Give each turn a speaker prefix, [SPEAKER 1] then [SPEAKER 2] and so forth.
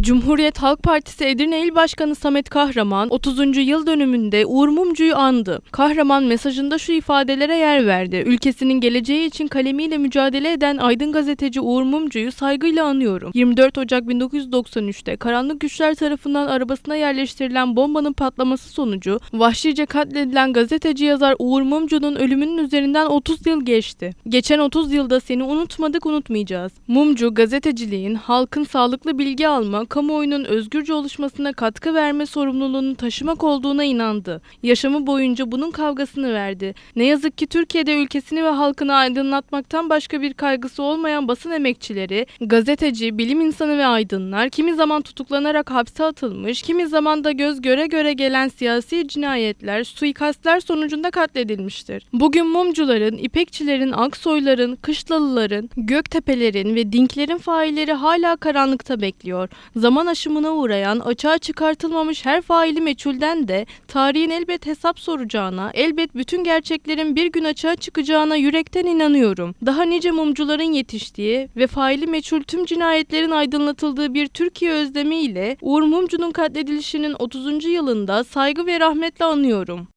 [SPEAKER 1] Cumhuriyet Halk Partisi Edirne İl Başkanı Samet Kahraman 30. yıl dönümünde Uğur Mumcu'yu andı. Kahraman mesajında şu ifadelere yer verdi. Ülkesinin geleceği için kalemiyle mücadele eden aydın gazeteci Uğur Mumcu'yu saygıyla anıyorum. 24 Ocak 1993'te karanlık güçler tarafından arabasına yerleştirilen bombanın patlaması sonucu vahşice katledilen gazeteci yazar Uğur Mumcu'nun ölümünün üzerinden 30 yıl geçti. Geçen 30 yılda seni unutmadık unutmayacağız. Mumcu gazeteciliğin halkın sağlıklı bilgi alma, kamuoyunun özgürce oluşmasına katkı verme sorumluluğunu taşımak olduğuna inandı. Yaşamı boyunca bunun kavgasını verdi. Ne yazık ki Türkiye'de ülkesini ve halkını aydınlatmaktan başka bir kaygısı olmayan basın emekçileri, gazeteci, bilim insanı ve aydınlar kimi zaman tutuklanarak hapse atılmış, kimi zaman da göz göre göre gelen siyasi cinayetler, suikastler sonucunda katledilmiştir. Bugün mumcuların, ipekçilerin, aksoyların, kışlalıların, göktepelerin ve dinklerin failleri hala karanlıkta bekliyor. Zaman aşımına uğrayan, açığa çıkartılmamış her faili meçhulden de tarihin elbet hesap soracağına, elbet bütün gerçeklerin bir gün açığa çıkacağına yürekten inanıyorum. Daha nice mumcuların yetiştiği ve faili meçhul tüm cinayetlerin aydınlatıldığı bir Türkiye özlemiyle Uğur Mumcu'nun katledilişinin 30. yılında saygı ve rahmetle anıyorum.